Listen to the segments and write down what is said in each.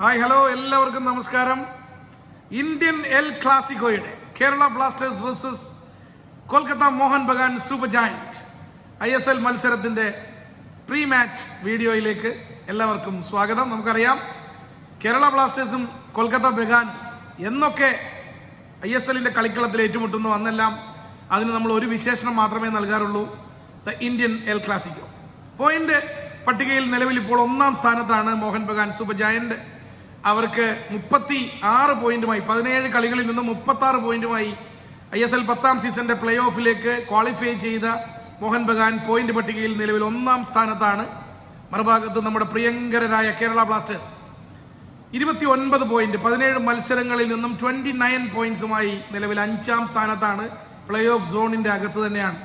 Hi hello എല്ലാവർക്കും നമസ്കാരം. Indian El ക്ലാസിക്കോയുടെ Kerala Blasters versus Kolkata Mohun Bagan super giant I S L മത്സരത്തിന്റെ pre match വീഡിയോയിലേക്ക് എല്ലാവർക്കും സ്വാഗതം. നമുക്കറിയാം കേരള ബ്ലാസ്റ്റേഴ്സും കൊൽക്കത്ത ബഗാൻ എന്നൊക്കെ ഐ എസ് എല്ലിന്റെ കളിക്കളത്തിൽ ഏറ്റുമുട്ടുന്നു അന്നെല്ലാം. അതിന് നമ്മൾ ഒരു വിശേഷണം മാത്രമേ നൽകാറുള്ളൂ. The Indian El Clasico point പട്ടികയിൽ നിലവിൽ ഇപ്പോൾ ഒന്നാം സ്ഥാനത്താണ് മോഹൻ ബഗാൻ സൂപ്പർ ജയന്റ് അവർക്ക് മുപ്പത്തി ആറ് പോയിന്റുമായി പതിനേഴ് കളികളിൽ നിന്ന് മുപ്പത്തി ആറ് പോയിന്റുമായി ഐ എസ് എൽ പത്താം സീസണിന്റെ പ്ലേ ഓഫിലേക്ക് ക്വാളിഫൈ ചെയ്ത മോഹൻ ബഗാൻ പോയിന്റ് പട്ടികയിൽ നിലവിൽ ഒന്നാം സ്ഥാനത്താണ്. മറുഭാഗത്ത് നമ്മുടെ പ്രിയങ്കരരായ കേരള ബ്ലാസ്റ്റേഴ്സ്. ഇരുപത്തി ഒൻപത് പോയിന്റ് പതിനേഴ് മത്സരങ്ങളിൽ നിന്നും ട്വന്റി നയൻ പോയിന്റ്സുമായി നിലവിൽ അഞ്ചാം സ്ഥാനത്താണ്. പ്ലേ ഓഫ് സോണിന്റെ അകത്ത് തന്നെയാണ്.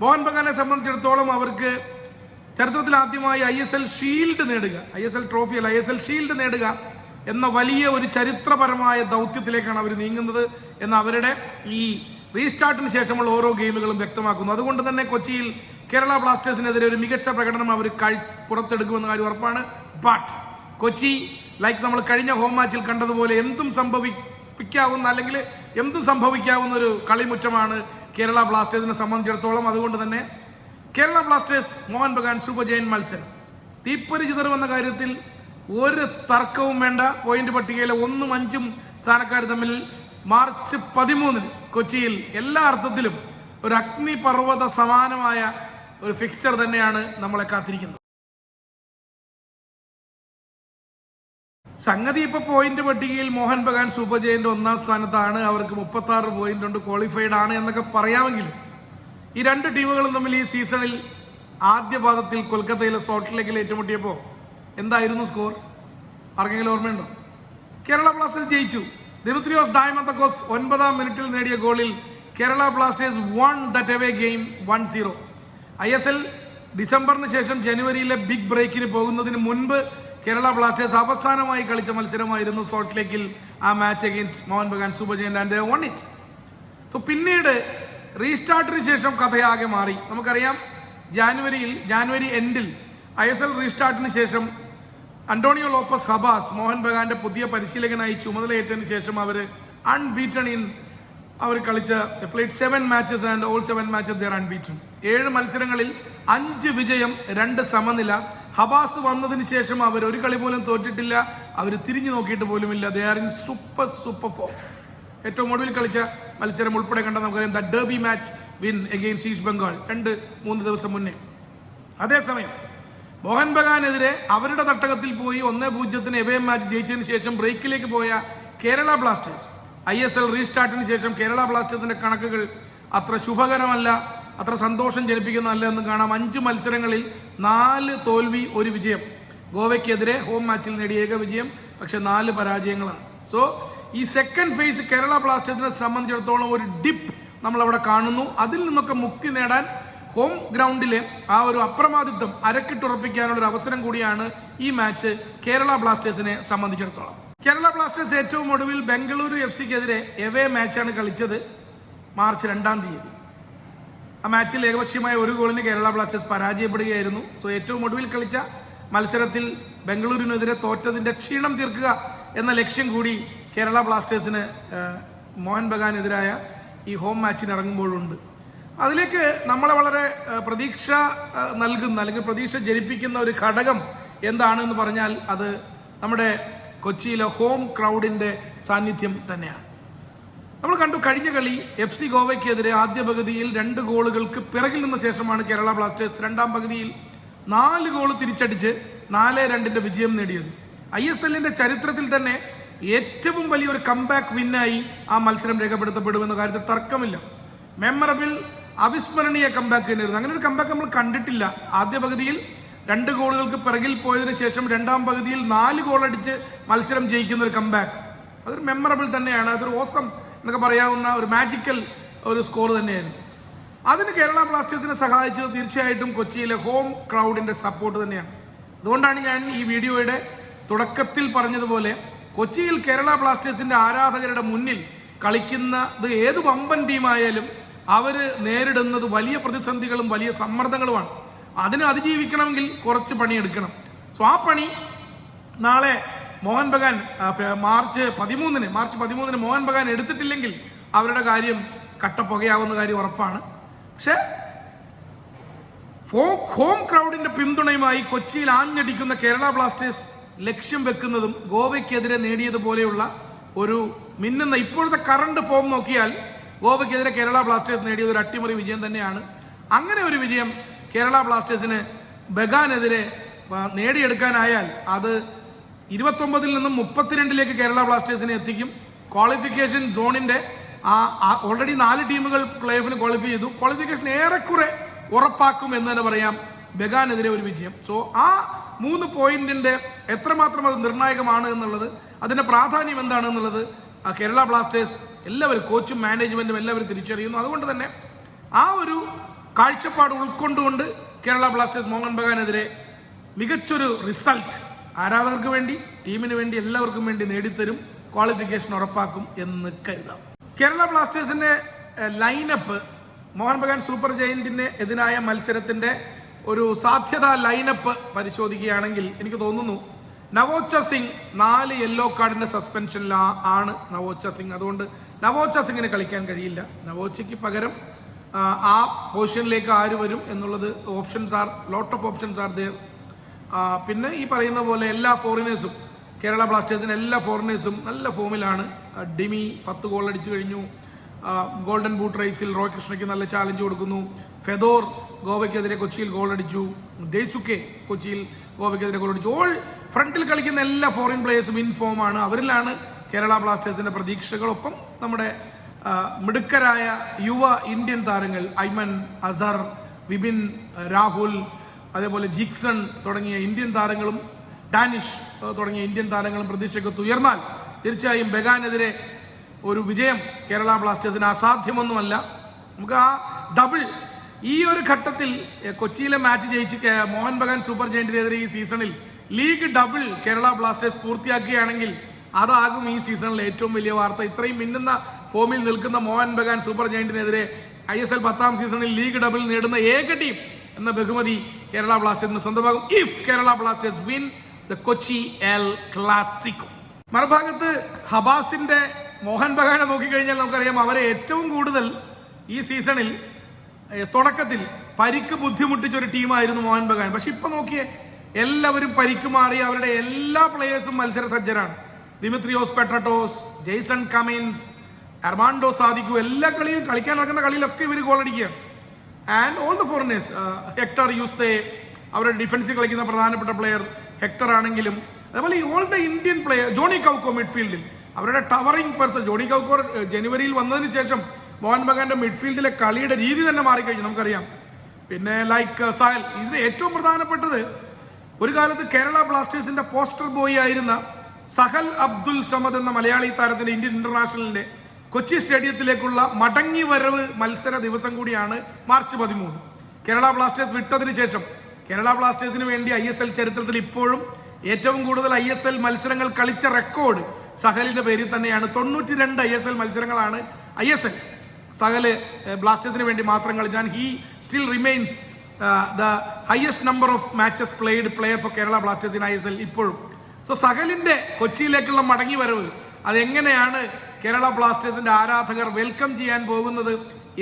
മോഹൻ ബഗാനെ സംബന്ധിച്ചിടത്തോളം അവർക്ക് ചരിത്രത്തിൽ ആദ്യമായി ഐ എസ് എൽ ഷീൽഡ് നേടുക. ഐ എസ് എൽ ട്രോഫി അല്ല ഐ എസ് എൽ ഷീൽഡ് നേടുക എന്ന വലിയ ഒരു ചരിത്രപരമായ ദൗത്യത്തിലേക്കാണ് അവർ നീങ്ങുന്നത് എന്ന് അവരുടെ ഈ റീസ്റ്റാർട്ടിന് ശേഷമുള്ള ഓരോ ഗെയിമുകളും വ്യക്തമാക്കുന്നു. അതുകൊണ്ട് തന്നെ കൊച്ചിയിൽ കേരള ബ്ലാസ്റ്റേഴ്സിനെതിരെ ഒരു മികച്ച പ്രകടനം അവർ പുറത്തെടുക്കുമെന്ന കാര്യം ഉറപ്പാണ്. ബട്ട് കൊച്ചി ലൈക്ക് നമ്മൾ കഴിഞ്ഞ ഹോം മാച്ചിൽ കണ്ടതുപോലെ എന്തും സംഭവിക്കാവുന്ന അല്ലെങ്കിൽ എന്തും സംഭവിക്കാവുന്ന ഒരു കളിമുറ്റമാണ് കേരള ബ്ലാസ്റ്റേഴ്സിനെ സംബന്ധിച്ചിടത്തോളം. അതുകൊണ്ട് തന്നെ Kerala Blasters Mohun Bagan super giant മത്സരം. തീപ്പൊരി ചിതറുമെന്ന കാര്യത്തിൽ ഒരു തർക്കവും വേണ്ട. പോയിന്റ് പട്ടികയിലെ ഒന്നും അഞ്ചും സ്ഥാനക്കാർ തമ്മിൽ മാർച്ച് പതിമൂന്നിന് കൊച്ചിയിൽ എല്ലാ അർത്ഥത്തിലും ഒരു അഗ്നിപർവത സമാനമായ ഒരു ഫിക്സ്ചർ തന്നെയാണ് നമ്മളെ കാത്തിരിക്കുന്നത്. സംഗതി ഇപ്പൊ പോയിന്റ് പട്ടികയിൽ മോഹൻ ബഗാൻ സൂപ്പർ ജയന്റ് ഒന്നാം സ്ഥാനത്താണ്. അവർക്ക് മുപ്പത്തി ആറ് പോയിന്റ് ഉണ്ട് ക്വാളിഫൈഡ് ആണ് എന്നൊക്കെ പറയാമെങ്കിലും ഈ രണ്ട് ടീമുകളും തമ്മിൽ ഈ സീസണിൽ ആദ്യ പാദത്തിൽ കൊൽക്കത്തയിലെ സോട്ടിലേക്ക് ഏറ്റുമുട്ടിയപ്പോൾ എന്തായിരുന്നു സ്കോർ? ആർക്കെങ്കിലും ഓർമ്മയുണ്ടോ? കേരള ബ്ലാസ്റ്റേഴ്സ് ജയിച്ചു. ദിമിത്രിയോസ് ഡയമന്തക്കോസ് ഒൻപതാം മിനിറ്റിൽ നേടിയ ഗോളിൽ Kerala Blasters won that away game one zero I S L ഡിസംബറിന് ശേഷം ജനുവരിയിലെ ബിഗ് ബ്രേക്കിന് പോകുന്നതിന് മുൻപ് കേരള ബ്ലാസ്റ്റേഴ്സ് അവസാനമായി കളിച്ച മത്സരമായിരുന്നു സോൾട്ട് ലേക്കിൽ ആ match against Mohun Bagan giant and won it so പിന്നീട് റീസ്റ്റാർട്ടിന് ശേഷം കഥയാകെ മാറി. നമുക്കറിയാം ജാനുവരിയിൽ ജാനുവരി എൻഡിൽ ഐ എസ് എൽ റീസ്റ്റാർട്ടിന് ശേഷം അന്റോണിയോ ലോപ്പസ് ഹബാസ് മോഹൻ ബഗാന്റെ പുതിയ പരിശീലകനായി ചുമതലയേറ്റതിന് ശേഷം അവർ അൺബീറ്റൺ ഇൻ അവർ കളിച്ച played seven matches and all seven matches they're unbeaten ഏഴ് മത്സരങ്ങളിൽ അഞ്ച് വിജയം രണ്ട് സമനില. ഹബാസ് വന്നതിന് ശേഷം അവർ ഒരു കളി പോലും തോറ്റിട്ടില്ല. അവർ തിരിഞ്ഞു നോക്കിയിട്ട് പോലുമില്ല. They are in super super form ഏറ്റവും ഒടുവിൽ കളിച്ച മത്സരം ഉൾപ്പെടെ കണ്ട നമുക്കറിയാം the derby match win against East Bengal രണ്ട് മൂന്ന് ദിവസം മുന്നേ. അതേസമയം മോഹൻ ബഗാനെതിരെ അവരുടെ തട്ടകത്തിൽ പോയി ഒന്നേ പൂജ്യത്തിന് എവേ മാച്ച് ജയിച്ചതിന് ശേഷം ബ്രേക്കിലേക്ക് പോയ Kerala Blasters. I S L റീസ്റ്റാർട്ടിന് ശേഷം കേരള ബ്ലാസ്റ്റേഴ്സിന്റെ കണക്കുകൾ അത്ര ശുഭകരമല്ല അത്ര സന്തോഷം ജനിപ്പിക്കുന്നതല്ല എന്ന് കാണാം. അഞ്ച് മത്സരങ്ങളിൽ നാല് തോൽവി ഒരു വിജയം. ഗോവയ്ക്കെതിരെ ഹോം മാച്ചിൽ നേടിയ ഏക വിജയം പക്ഷെ നാല് പരാജയങ്ങളാണ്. സോ ഈ സെക്കൻഡ് ഫേസ് കേരള ബ്ലാസ്റ്റേഴ്സിനെ സംബന്ധിച്ചിടത്തോളം ഒരു ഡിപ്പ് നമ്മൾ അവിടെ കാണുന്നു. അതിൽ നിന്നൊക്കെ മുക്തി നേടാൻ ഹോം ഗ്രൗണ്ടിലെ ആ ഒരു അപ്രമാദിത്വം അരക്കിട്ടുറപ്പിക്കാനുള്ള ഒരു അവസരം കൂടിയാണ് ഈ മാച്ച് കേരള ബ്ലാസ്റ്റേഴ്സിനെ സംബന്ധിച്ചിടത്തോളം. കേരള ബ്ലാസ്റ്റേഴ്സ് ഏറ്റവും ഒടുവിൽ ബംഗളൂരു എഫ് സിക്കെതിരെ എവേ മാച്ചാണ് കളിച്ചത് മാർച്ച് രണ്ടാം തീയതി. ആ മാച്ചിൽ ഏകപക്ഷീയമായ ഒരു ഗോളിന് കേരള ബ്ലാസ്റ്റേഴ്സ് പരാജയപ്പെടുകയായിരുന്നു. സോ ഏറ്റവും ഒടുവിൽ കളിച്ച മത്സരത്തിൽ ബംഗളൂരുവിനെതിരെ തോറ്റതിന്റെ ക്ഷീണം തീർക്കുക എന്ന ലക്ഷ്യം കൂടി കേരള ബ്ലാസ്റ്റേഴ്സിന് മോഹൻ ബഗാനെതിരായ ഈ ഹോം മാച്ചിന് ഇറങ്ങുമ്പോഴുണ്ട്. അതിലേക്ക് നമ്മളെ വളരെ പ്രതീക്ഷ നൽകുന്ന അല്ലെങ്കിൽ പ്രതീക്ഷ ജനിപ്പിക്കുന്ന ഒരു ഘടകം എന്താണ് എന്ന് പറഞ്ഞാൽ അത് നമ്മുടെ കൊച്ചിയിലെ ഹോം ക്രൗഡിന്റെ സാന്നിധ്യം തന്നെയാണ്. നമ്മൾ കണ്ടു കഴിഞ്ഞ കളി എഫ് സി ഗോവയ്ക്കെതിരെ ആദ്യ പകുതിയിൽ രണ്ട് ഗോളുകൾക്ക് പിറകിൽ നിന്ന ശേഷമാണ് കേരള ബ്ലാസ്റ്റേഴ്സ് രണ്ടാം പകുതിയിൽ നാല് ഗോൾ തിരിച്ചടിച്ച് നാല് രണ്ടിന്റെ വിജയം നേടിയത്. ഐ എസ് എല്ലിന്റെ ചരിത്രത്തിൽ തന്നെ ഏറ്റവും വലിയൊരു കംബാക്ക് വിന്നായി ആ മത്സരം രേഖപ്പെടുത്തപ്പെടുമെന്ന കാര്യത്തിൽ തർക്കമില്ല. മെമ്മറബിൾ അവിസ്മരണീയ കമ്പാക്ക് തന്നെയായിരുന്നു. അങ്ങനെ ഒരു കമ്പാക്ക് നമ്മൾ കണ്ടിട്ടില്ല. ആദ്യ പകുതിയിൽ രണ്ട് ഗോളുകൾക്ക് പിറകിൽ പോയതിനു ശേഷം രണ്ടാം പകുതിയിൽ നാല് ഗോളടിച്ച് മത്സരം ജയിക്കുന്ന ഒരു കമ്പാക്ക് അതൊരു മെമ്മറബിൾ തന്നെയാണ്. അതൊരു ഓസം എന്നൊക്കെ പറയാവുന്ന ഒരു മാജിക്കൽ ഒരു സ്കോർ തന്നെയായിരുന്നു. അതിന് കേരള ബ്ലാസ്റ്റേഴ്സിനെ സഹായിച്ചത് തീർച്ചയായിട്ടും കൊച്ചിയിലെ ഹോം ക്രൗഡിന്റെ സപ്പോർട്ട് തന്നെയാണ്. അതുകൊണ്ടാണ് ഞാൻ ഈ വീഡിയോയുടെ തുടക്കത്തിൽ പറഞ്ഞതുപോലെ കൊച്ചിയിൽ കേരള ബ്ലാസ്റ്റേഴ്സിന്റെ ആരാധകരുടെ മുന്നിൽ കളിക്കുന്നത് ഏത് വമ്പൻ ടീമായാലും അവർ നേരിടുന്നത് വലിയ പ്രതിസന്ധികളും വലിയ സമ്മർദ്ദങ്ങളുമാണ്. അതിനെ അതിജീവിക്കണമെങ്കിൽ കുറച്ച് പണിയെടുക്കണം. സോ ആ പണി നാളെ മോഹൻ ബഗാൻ മാർച്ച് പതിമൂന്നിന് മാർച്ച് പതിമൂന്നിന് മോഹൻ ബഗാൻ എടുത്തിട്ടില്ലെങ്കിൽ അവരുടെ കാര്യം കട്ടപ്പുകയാവുന്ന കാര്യം ഉറപ്പാണ്. പക്ഷേ ഹോം ക്രൗഡിന്റെ പിന്തുണയുമായി കൊച്ചിയിൽ ആഞ്ഞടിക്കുന്ന കേരള ബ്ലാസ്റ്റേഴ്സ് ലക്ഷ്യം വെക്കുന്നതും ഗോവയ്ക്കെതിരെ നേടിയതുപോലെയുള്ള ഒരു മിന്നുന്ന ഇപ്പോഴത്തെ കറണ്ട് ഫോം നോക്കിയാൽ ഗോവയ്ക്കെതിരെ കേരള ബ്ലാസ്റ്റേഴ്സ് നേടിയത് ഒരു അട്ടിമറി വിജയം തന്നെയാണ്. അങ്ങനെ ഒരു വിജയം കേരള ബ്ലാസ്റ്റേഴ്സിന് ബഗാനെതിരെ നേടിയെടുക്കാനായാൽ അത് ഇരുപത്തൊമ്പതിൽ നിന്നും മുപ്പത്തിരണ്ടിലേക്ക് കേരള ബ്ലാസ്റ്റേഴ്സിനെ എത്തിക്കും. ക്വാളിഫിക്കേഷൻ സോണിന്റെ ആ ഓൾറെഡി നാല് ടീമുകൾ പ്ലേ ഓഫിന് ക്വാളിഫൈ ചെയ്തു. ക്വാളിഫിക്കേഷൻ ഏറെക്കുറെ ഉറപ്പാക്കും എന്ന് തന്നെ പറയാം ബഗാനെതിരെ ഒരു വിജയം. സോ ആ മൂന്ന് പോയിന്റിന്റെ എത്രമാത്രം അത് നിർണായകമാണ് എന്നുള്ളത് അതിന്റെ പ്രാധാന്യം എന്താണ് എന്നുള്ളത് കേരള ബ്ലാസ്റ്റേഴ്സ് എല്ലാവരും കോച്ചും മാനേജ്മെന്റും എല്ലാവരും തിരിച്ചറിയുന്നു. അതുകൊണ്ട് തന്നെ ആ ഒരു കാഴ്ചപ്പാട് ഉൾക്കൊണ്ടുകൊണ്ട് കേരള ബ്ലാസ്റ്റേഴ്സ് മോഹൻ ബഗാനെതിരെ മികച്ചൊരു റിസൾട്ട് ആരാധകർക്ക് വേണ്ടി ടീമിന് വേണ്ടി എല്ലാവർക്കും വേണ്ടി നേടിത്തരും ക്വാളിഫിക്കേഷൻ ഉറപ്പാക്കും എന്ന് കരുതാം. കേരള ബ്ലാസ്റ്റേഴ്സിന്റെ ലൈനപ്പ് മോഹൻ ബഗാൻ സൂപ്പർ ജയന്റിന് എതിരായ മത്സരത്തിന്റെ ഒരു സാധ്യതാ ലൈനപ്പ് പരിശോധിക്കുകയാണെങ്കിൽ എനിക്ക് തോന്നുന്നു നവോച്ച സിംഗ് നാല് യെല്ലോ കാർഡിന്റെ സസ്പെൻഷനിൽ ആണ് നവോച്ച സിംഗ്. അതുകൊണ്ട് നവോച്ച സിംഗിന് കളിക്കാൻ കഴിയില്ല. നവോച്ചയ്ക്ക് പകരം ആ, പൊസിഷനിലേക്ക് ആര് വരും എന്നുള്ളത് options are lot of options are there പിന്നെ ഈ പറയുന്ന പോലെ എല്ലാ ഫോറിനേഴ്സും കേരള ബ്ലാസ്റ്റേഴ്സിന് എല്ലാ ഫോറിനേഴ്സും നല്ല ഫോമിലാണ് ഡിമി പത്ത് ഗോൾ അടിച്ചു കഴിഞ്ഞു. ഗോൾഡൻ ബൂട്ട് റേസിൽ റോയ് കൃഷ്ണയ്ക്ക് നല്ല ചാലഞ്ച് കൊടുക്കുന്നു. ഫെദോർ ഗോവയ്ക്കെതിരെ കൊച്ചിയിൽ ഗോൾ അടിച്ചു. ദേസുക്കെ കൊച്ചിയിൽ ഗോവയ്ക്കെതിരെ ഗോൾ അടിച്ചു. ഓൾ ഫ്രണ്ടിൽ കളിക്കുന്ന എല്ലാ ഫോറിൻ പ്ലേയേഴ്സും ഇൻ ആണ്. അവരിലാണ് കേരള ബ്ലാസ്റ്റേഴ്സിന്റെ പ്രതീക്ഷകളൊപ്പം നമ്മുടെ മിടുക്കരായ യുവ ഇന്ത്യൻ താരങ്ങൾ ഐമൻ അസർ വിപിൻ രാഹുൽ അതേപോലെ ജിക്സൺ തുടങ്ങിയ ഇന്ത്യൻ താരങ്ങളും ഡാനിഷ് തുടങ്ങിയ ഇന്ത്യൻ താരങ്ങളും പ്രതീക്ഷയ്ക്കൊത്ത് ഉയർന്നാൽ തീർച്ചയായും ബഗാനെതിരെ ഒരു വിജയം കേരള ബ്ലാസ്റ്റേഴ്സിന് അസാധ്യമൊന്നുമല്ല. നമുക്ക് ആ ഡബിൾ ഈ ഒരു ഘട്ടത്തിൽ കൊച്ചിയിലെ മാച്ച് ജയിച്ച് മോഹൻ ബഗാൻ സൂപ്പർ ജയന്റിനെതിരെ ഈ സീസണിൽ ലീഗ് ഡബിൾ കേരള ബ്ലാസ്റ്റേഴ്സ് പൂർത്തിയാക്കുകയാണെങ്കിൽ അതാകും ഈ സീസണിലെ ഏറ്റവും വലിയ വാർത്ത. ഇത്രയും മിന്നുന്ന ഫോമിൽ നിൽക്കുന്ന മോഹൻ ബഗാൻ സൂപ്പർ ജയന്റിനെതിരെ ഐ എസ് എൽ പത്താം സീസണിൽ ലീഗ് ഡബിൾ നേടുന്ന ഏക ടീം എന്ന ബഹുമതി കേരള ബ്ലാസ്റ്റേഴ്സിന് സ്വന്തമാകും. If Kerala Blasters win the Kochi El Clasico മറുഭാഗത്ത് ഹബാസിന്റെ മോഹൻ ബഗാനെ നോക്കിക്കഴിഞ്ഞാൽ നമുക്കറിയാം അവരെ ഏറ്റവും കൂടുതൽ ഈ സീസണിൽ തുടക്കത്തിൽ പരിക്ക് ബുദ്ധിമുട്ടിച്ച ഒരു ടീമായിരുന്നു മോഹൻ ബഗാൻ. പക്ഷെ ഇപ്പൊ നോക്കിയേ എല്ലാവരും പരിക്ക് മാറി അവരുടെ എല്ലാ പ്ലേയേഴ്സും മത്സര സജ്ജരാണ് Dimitrios Petratos Jason Cummings Armando Sadiku എല്ലാ കളിയും കളിക്കാൻ നടക്കുന്ന കളിയിലൊക്കെ ഇവർ ഗോൾ അടിക്കുകയാണ്. And all the foreigners Hector Yuste അവരുടെ ഡിഫൻസിൽ കളിക്കുന്ന പ്രധാനപ്പെട്ട പ്ലെയർ ഹെക്ടർ ആണെങ്കിലും അതേപോലെ all the Indian player Joni Kauko മിഡ്ഫീൽഡിൽ അവരുടെ ടവറിംഗ് പേഴ്സൺ ജോണി കൗക്കോ ജനുവരിയിൽ വന്നതിന് ശേഷം മോഹൻ ബഗാന്റെ മിഡ്ഫീൽഡിലെ കളിയുടെ രീതി തന്നെ മാറിക്കഴിഞ്ഞു നമുക്കറിയാം. പിന്നെ ലൈക്ക് സായൽ ഇതിന് ഏറ്റവും പ്രധാനപ്പെട്ടത് ഒരു കാലത്ത് കേരള ബ്ലാസ്റ്റേഴ്സിന്റെ പോസ്റ്റർ ബോയ് ആയിരുന്ന സഹൽ അബ്ദുൽ സമദ് എന്ന മലയാളി താരത്തിന്റെ ഇന്ത്യൻ ഇന്റർനാഷണലിന്റെ കൊച്ചി സ്റ്റേഡിയത്തിലേക്കുള്ള മടങ്ങി വരവ് മത്സര ദിവസം കൂടിയാണ് മാർച്ച് പതിമൂന്ന്. കേരള ബ്ലാസ്റ്റേഴ്സ് വിട്ടതിന് ശേഷം കേരള ബ്ലാസ്റ്റേഴ്സിന് വേണ്ടി ഐ എസ് എൽ ചരിത്രത്തിൽ ഇപ്പോഴും ഏറ്റവും കൂടുതൽ ഐ എസ് എൽ മത്സരങ്ങൾ കളിച്ച റെക്കോർഡ് സഹലിന്റെ പേരിൽ തന്നെയാണ്. തൊണ്ണൂറ്റി രണ്ട് ഐ എസ് എൽ മത്സരങ്ങളാണ് ഐ എസ് എൽ. സഹൽ ബ്ലാസ്റ്റേഴ്സിന് വേണ്ടി മാത്രം കളിച്ചാൽ he still remains the highest number of matches played player for Kerala Blasters in I S L ഇപ്പോഴും. സോ സകലിന്റെ കൊച്ചിയിലേക്കുള്ള മടങ്ങി വരവ് അതെങ്ങനെയാണ് കേരള ബ്ലാസ്റ്റേഴ്സിന്റെ ആരാധകർ വെൽക്കം ചെയ്യാൻ പോകുന്നത്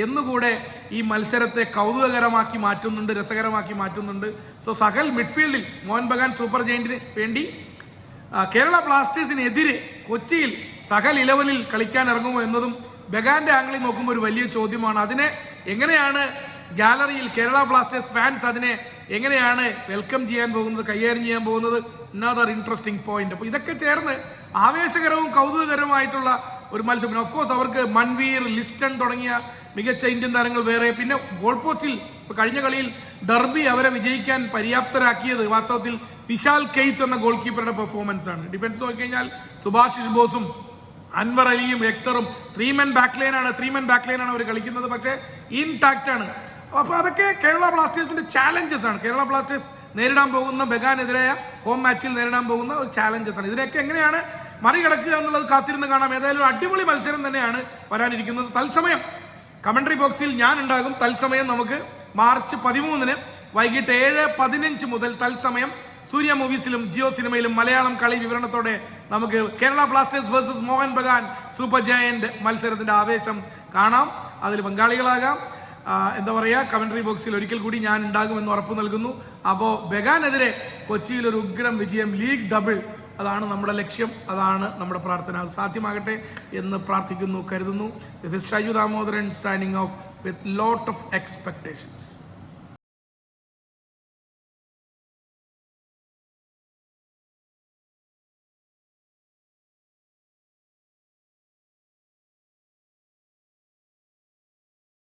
എന്നുകൂടെ ഈ മത്സരത്തെ കൗതുകകരമാക്കി മാറ്റുന്നുണ്ട് രസകരമാക്കി മാറ്റുന്നുണ്ട്. സോ സഹൽ മിഡ്ഫീൽഡിൽ മോഹൻ ബഗാൻ സൂപ്പർ ജയന്റിന് വേണ്ടി കേരള ബ്ലാസ്റ്റേഴ്സിനെതിരെ കൊച്ചിയിൽ സഹൽ ഇലവനിൽ കളിക്കാൻ ഇറങ്ങുമോ എന്നതും ബഗാന്റെ ആംഗിളിൽ നോക്കുമ്പോൾ ഒരു വലിയ ചോദ്യമാണ്. അതിനെ എങ്ങനെയാണ് ഗാലറിയിൽ കേരള ബ്ലാസ്റ്റേഴ്സ് ഫാൻസ് അതിനെ എങ്ങനെയാണ് വെൽക്കം ചെയ്യാൻ പോകുന്നത് കൈകാര്യം ചെയ്യാൻ പോകുന്നത്? അനദർ ഇൻട്രസ്റ്റിംഗ് പോയിന്റ് അപ്പൊ ഇതൊക്കെ ചേർന്ന് ആവേശകരവും കൗതുകകരവുമായിട്ടുള്ള ഒരു മത്സരം. ഓഫ് കോഴ്സ് അവർക്ക് മൻവീർ ലിസ്റ്റൺ തുടങ്ങിയ മികച്ച ഇന്ത്യൻ താരങ്ങൾ വേറെ. പിന്നെ ഗോൾ പോസ്റ്റിൽ കഴിഞ്ഞ കളിയിൽ ഡർബി അവരെ വിജയിക്കാൻ പര്യാപ്തരാക്കിയത് വാസ്തവത്തിൽ വിശാൽ കെയ്ത്ത് എന്ന ഗോൾ കീപ്പറുടെ പെർഫോമൻസ് ആണ്. ഡിഫൻസ് നോക്കിക്കഴിഞ്ഞാൽ സുഭാഷിഷ് ബോസും അൻവർ അലിയും ഹെക്ടറും ത്രീ മെൻ ബാക്ക് ലൈൻ ആണ്. ത്രീ മെൻ ബാക്ക് ലൈൻ ആണ് അവർ കളിക്കുന്നത്. പക്ഷേ ഇൻടാക്റ്റ് ആണ്. അപ്പൊ അതൊക്കെ കേരള ബ്ലാസ്റ്റേഴ്സിന്റെ ചാലഞ്ചസ് ആണ്. കേരള ബ്ലാസ്റ്റേഴ്സ് നേരിടാൻ പോകുന്ന ബഗാനെതിരായ ഹോം മാച്ചിൽ നേരിടാൻ പോകുന്ന ഒരു ചാലഞ്ചസ് ആണ്. ഇതിനൊക്കെ എങ്ങനെയാണ് മറികടക്കുക എന്നുള്ളത് കാത്തിരുന്ന് കാണാം. ഏതായാലും ഒരു അടിപൊളി മത്സരം തന്നെയാണ് വരാനിരിക്കുന്നത്. തത്സമയം കമന്ററി ബോക്സിൽ ഞാൻ ഉണ്ടാകും. തത്സമയം നമുക്ക് മാർച്ച് പതിമൂന്നിന് വൈകിട്ട് ഏഴ് പതിനഞ്ച് മുതൽ തത്സമയം സൂര്യ മൂവീസിലും ജിയോ സിനിമയിലും മലയാളം കളി വിവരണത്തോടെ നമുക്ക് Kerala Blasters versus Mohun Bagan super giant മത്സരത്തിന്റെ ആവേശം കാണാം. അതിൽ പങ്കാളികളാകാം. എന്താ പറയാ കമന്ററി ബോക്സിൽ ഒരിക്കൽ കൂടി ഞാൻ ഉണ്ടാകുമെന്ന് ഉറപ്പ് നൽകുന്നു. അപ്പോൾ ബഗാനെതിരെ കൊച്ചിയിൽ ഒരു ഉഗ്രം വിജയം ലീഗ് ഡബിൾ അതാണ് നമ്മുടെ ലക്ഷ്യം അതാണ് നമ്മുടെ പ്രാർത്ഥന. അത് സാധ്യമാകട്ടെ എന്ന് പ്രാർത്ഥിക്കുന്നു കരുതുന്നു. This is Shaiju Damodaran standing off with lot of expectations